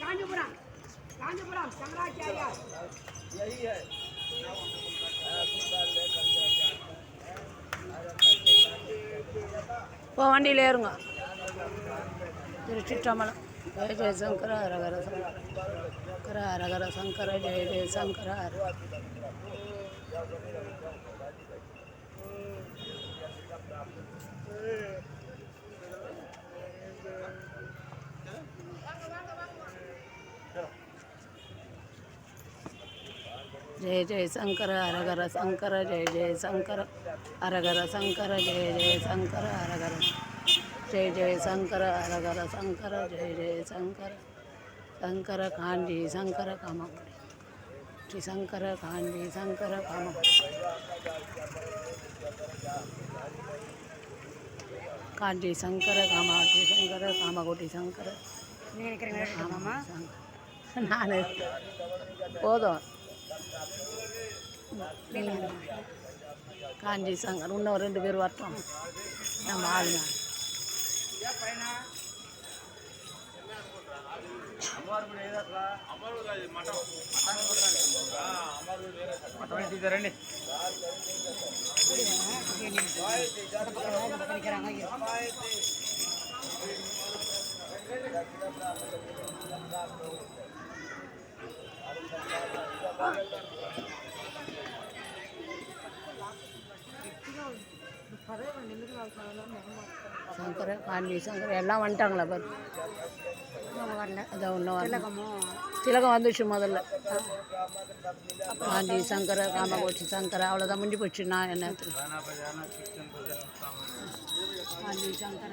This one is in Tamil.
காஞ்சிபுரம். காஞ்சிபுரம் சங்கராச்சாரியார். போ வண்டியில் ஏறுங்க. திருச்சிற்றம்பலம் ஜெய ஜெய சங்கர ஹரஹர சங்கர. ஹரஹர சங்கர ஜெய ஜெய சங்கர ஹர जय जय शंकर हर हर शंकर जय जय शंकर हर हर शंकर जय जय शंकर हर हर जय जय शंकर हर हर शंकर जय जय शंकर शंकर कांडी शंकर कामकुड़ी श्री शंकर कांडी शंकर कामकुड़ी कांडी शंकर कामाक्षी शंकर कामकोटी शंकर நீங்க நினைக்கிறீங்க மாமா நான் போதும் காஞ்சி சங்கர் இன்னும் ரெண்டு பேர் வரட்டும். நம்ம ஆளுங்க நினைக்கிறாங்க சங்கர் காஞ்சி சங்கர் எல்லாம் வந்துட்டாங்களா பாரு. வரல. அதான் ஒன்றும் திலகமும் திலகம்? வந்துச்சு முதல்ல. காஞ்சி சங்கர காமகோட்சி சங்கர அவ்வளோதான் முடிஞ்சு போச்சு நான் என்ன காஞ்சி சங்கர